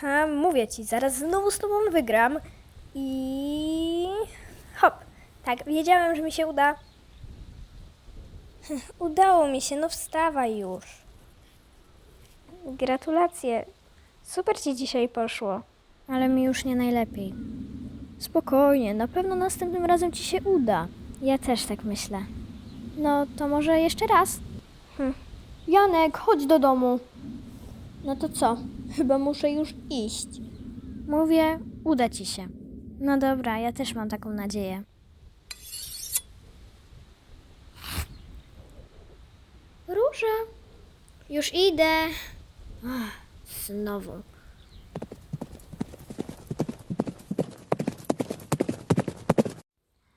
Ha, mówię ci, zaraz znowu z tobą wygram i hop. Tak, wiedziałem, że mi się uda. Udało mi się, no wstawaj już. Gratulacje. Super ci dzisiaj poszło, ale mi już nie najlepiej. Spokojnie, na pewno następnym razem ci się uda. Ja też tak myślę. No to może jeszcze raz? Hm. Janek, chodź do domu. No to co? Chyba muszę już iść. Mówię, uda ci się. No dobra, ja też mam taką nadzieję. Róża. Już idę. Ach, znowu.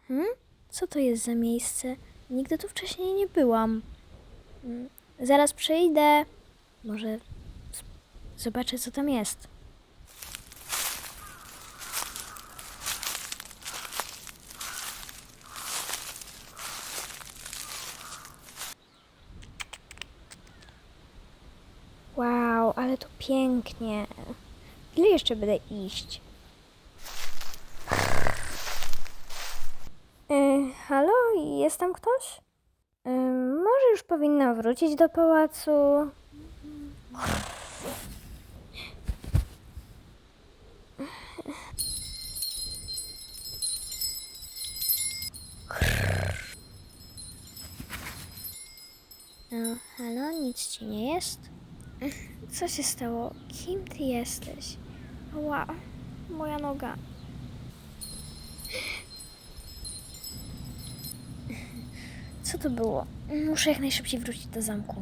Hmm? Co to jest za miejsce? Nigdy tu wcześniej nie byłam. Mm, Zaraz przyjdę. Może zobaczę, co tam jest. Wow, ale to pięknie. Ile jeszcze będę iść? Y, halo, jest tam ktoś? Y, może już powinna wrócić do pałacu. Jest? Co się stało? Kim ty jesteś? Ła, moja noga. Co to było? Muszę jak najszybciej wrócić do zamku.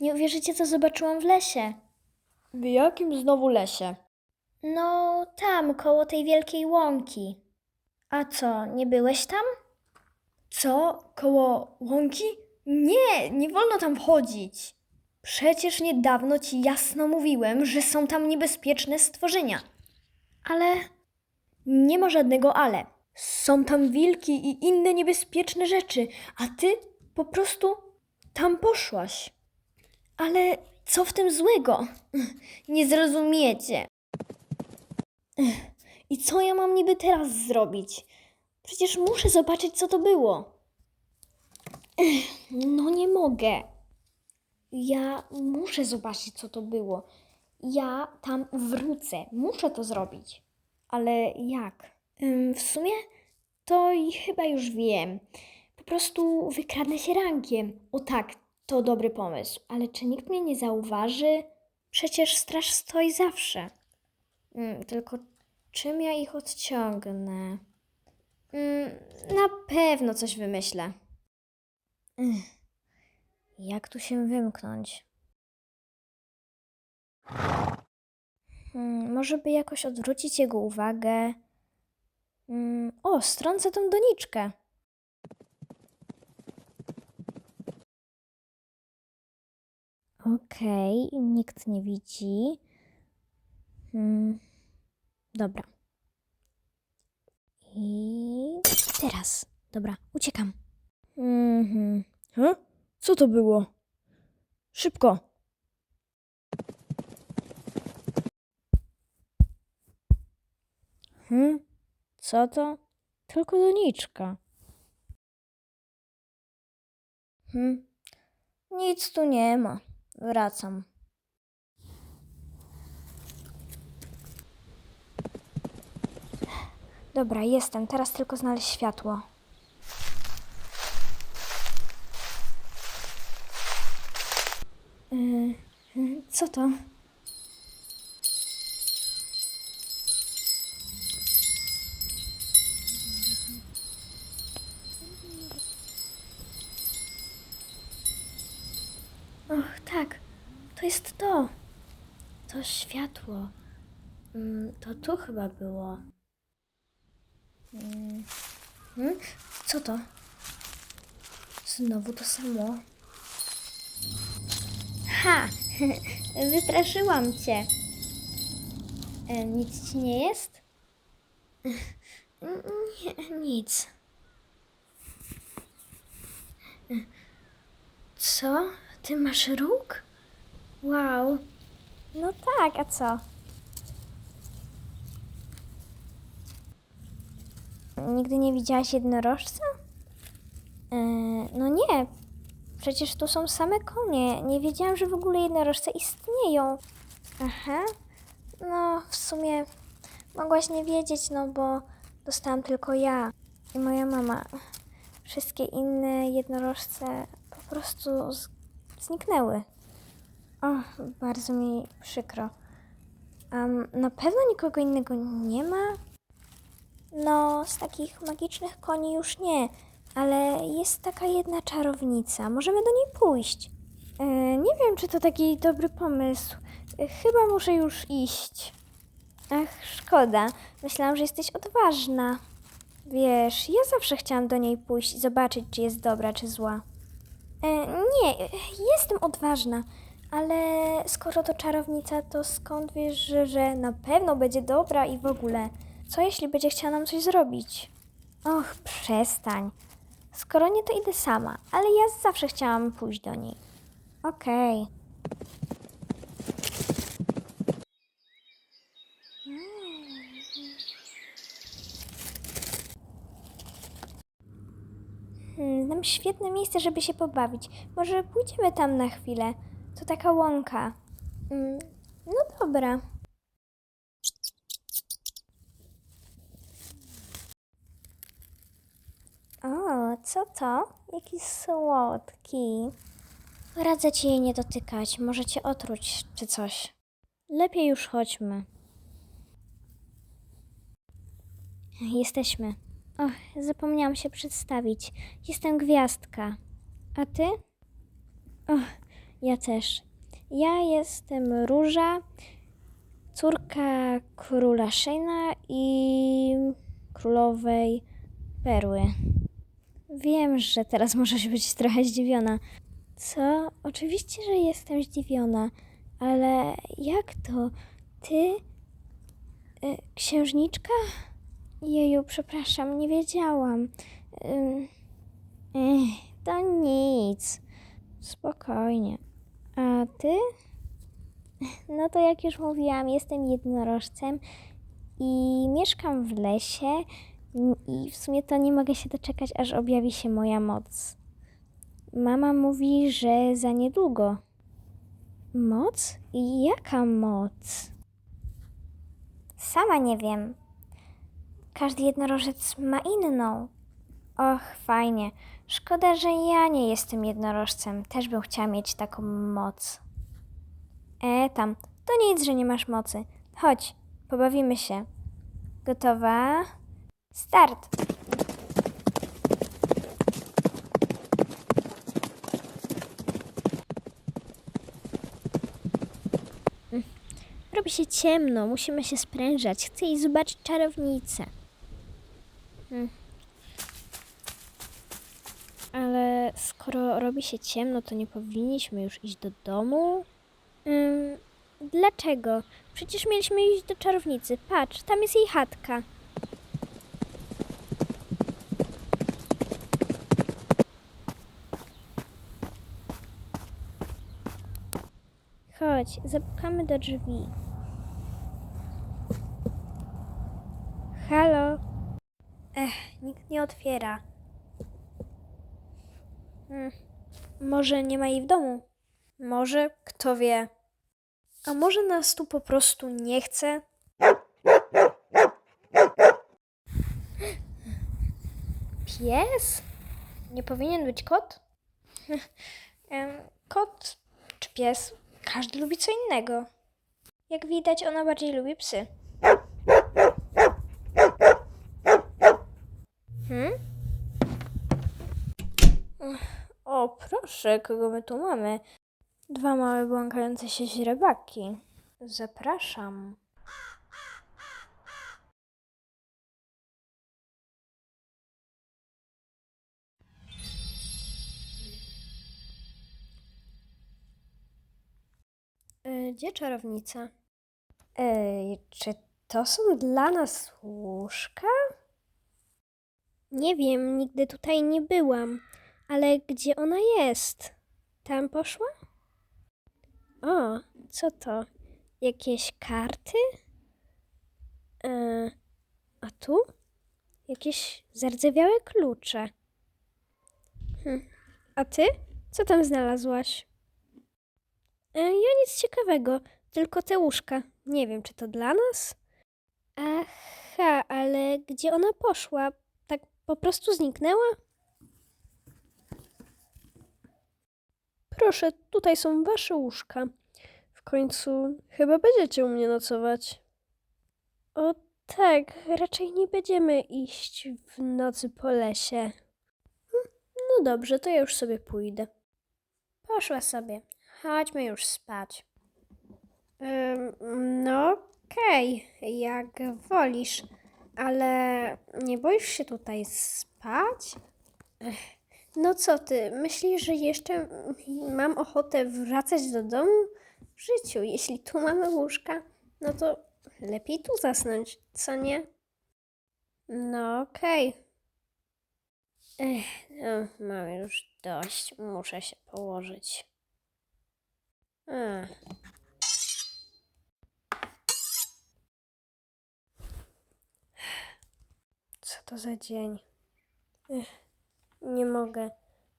Nie uwierzycie, co zobaczyłam w lesie. W jakim znowu lesie? No, tam, koło tej wielkiej łąki. A co, nie byłeś tam? Co? Koło łąki? Nie, nie wolno tam wchodzić. Przecież niedawno ci jasno mówiłem, że są tam niebezpieczne stworzenia. Ale Nie ma żadnego ale. Są tam wilki i inne niebezpieczne rzeczy, a ty po prostu tam poszłaś. Ale co w tym złego? Nie zrozumiecie. I co ja mam niby teraz zrobić? Przecież muszę zobaczyć, co to było. No nie mogę. Ja muszę zobaczyć, co to było. Ja tam wrócę. Muszę to zrobić. Ale jak? W sumie to i chyba już wiem. Po prostu wykradnę się rankiem. O tak, to dobry pomysł. Ale czy nikt mnie nie zauważy? Przecież straż stoi zawsze. Tylko czym ja ich odciągnę? Ym, na pewno coś wymyślę. Ech, jak tu się wymknąć? Hmm, może by jakoś odwrócić jego uwagę. Hmm, o, strącę tą doniczkę. Okej, nikt nie widzi. Hmm, dobra. I teraz. Dobra, uciekam. Mhm. He? Co to było? Szybko. Hmm? Co to? Tylko doniczka. Hmm? Nic tu nie ma. Wracam. Dobra, jestem. Teraz tylko znaleźć światło. Yy, co to? Och, tak. To jest to. To światło. Mm, to tu chyba było. Mm. Hmm? Co to? Znowu to samo. Ha! Wystraszyłam cię. E, nic ci nie jest? Nie, nic. Co? Ty masz róg? Wow. No tak, a co? Nigdy nie widziałaś jednorożca? E, no nie. Przecież tu są same konie. Nie wiedziałam, że w ogóle jednorożce istnieją. Aha. No, w sumie mogłaś nie wiedzieć, no bo dostałam tylko ja i moja mama. Wszystkie inne jednorożce po prostu zniknęły. O, bardzo mi przykro. Um, na pewno nikogo innego nie ma? No, z takich magicznych koni już nie, ale jest taka jedna czarownica. Możemy do niej pójść. E, nie wiem, czy to taki dobry pomysł. E, chyba muszę już iść. Ach, szkoda. Myślałam, że jesteś odważna. Wiesz, ja zawsze chciałam do niej pójść i zobaczyć, czy jest dobra, czy zła. E, nie, e, jestem odważna, ale skoro to czarownica, to skąd wiesz, że, że na pewno będzie dobra i w ogóle? Co jeśli będzie chciała nam coś zrobić? Och, przestań. Skoro nie, to idę sama, ale ja zawsze chciałam pójść do niej. Okej. Hmm, znam świetne miejsce, żeby się pobawić. Może pójdziemy tam na chwilę. To taka łąka. Mm, no dobra. O, co to? Jaki słodki. Radzę ci jej nie dotykać. Może cię otruć czy coś. Lepiej już chodźmy. Jesteśmy. Och, zapomniałam się przedstawić. Jestem Gwiazdka. A ty? Och, ja też. Ja jestem Róża, córka króla Szyna i królowej Perły. Wiem, że teraz możesz być trochę zdziwiona. Co? Oczywiście, że jestem zdziwiona, ale jak to? Ty? Y, księżniczka? Jeju, przepraszam, nie wiedziałam. Ech, to nic. Spokojnie. A ty? No to jak już mówiłam, jestem jednorożcem i mieszkam w lesie i w sumie to nie mogę się doczekać, aż objawi się moja moc. Mama mówi, że za niedługo. Moc? Jaka moc? Sama nie wiem. Każdy jednorożec ma inną. Och, fajnie. Szkoda, że ja nie jestem jednorożcem. Też bym chciała mieć taką moc. E, tam. To nic, że nie masz mocy. Chodź, pobawimy się. Gotowa? Start! Mm. Robi się ciemno, musimy się sprężać. Chcę iść zobaczyć czarownicę. Mm. Ale skoro robi się ciemno, to nie powinniśmy już iść do domu? Dlaczego? Przecież mieliśmy iść do czarownicy. Patrz, tam jest jej chatka. Zapukamy do drzwi. Halo? Ech, nikt nie otwiera. Hmm. Może nie ma jej w domu? Może, kto wie. A może nas tu po prostu nie chce? Pies? Nie powinien być kot? Kot czy pies? Każdy lubi co innego. Jak widać, ona bardziej lubi psy. Hmm? O, proszę, kogo my tu mamy? Dwa małe błąkające się źrebaki. Zapraszam. Gdzie czarownica? Ej, czy to są dla nas łóżka? Nie wiem, nigdy tutaj nie byłam, ale gdzie ona jest? tam poszła? O, co to? Jakieś karty? E, a tu? Jakieś zardzewiałe klucze. Hm. A ty? Co tam znalazłaś? E, ja nic ciekawego, tylko te łóżka. Nie wiem, czy to dla nas? Aha, ale gdzie ona poszła? Tak po prostu zniknęła? Proszę, tutaj są wasze łóżka. W końcu chyba będziecie u mnie nocować. O tak, raczej nie będziemy iść w nocy po lesie. Hm, No dobrze, to ja już sobie pójdę. Poszła sobie. Chodźmy już spać. No okej, jak wolisz, ale nie boisz się tutaj spać? No co ty, myślisz, że jeszcze mam ochotę wracać do domu? W życiu, jeśli tu mamy łóżka, no to lepiej tu zasnąć, co nie? No okej. Ech, no, mam już dość, muszę się położyć. Ech. Co to za dzień? Ech, nie mogę.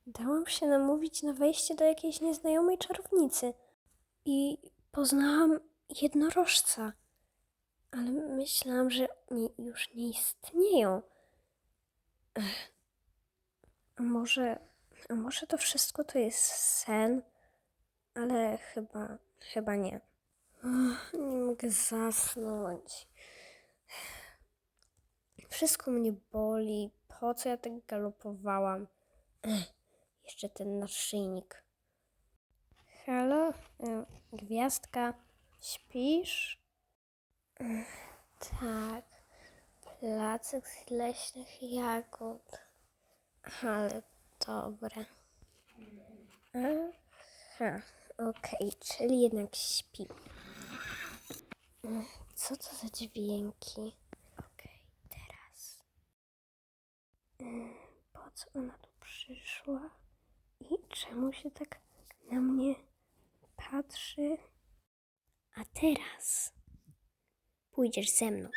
Dałam się namówić na wejście do jakiejś nieznajomej czarownicy i poznałam jednorożca. Ale myślałam, że oni już nie istnieją. Ech. Może, może to wszystko to jest sen? Ale chyba, chyba nie. Ach, nie mogę zasnąć. Wszystko mnie boli. Po co ja tak galopowałam? Ech, jeszcze ten naszyjnik. Halo? E, Gwiazdka, śpisz? Ech, Tak. Placek z leśnych jagód. Ale dobre. Aha, okej, czyli jednak śpi. Co to za dźwięki? Okej, teraz. Mm, Po co ona tu przyszła? I czemu się tak na mnie patrzy? A teraz pójdziesz ze mną.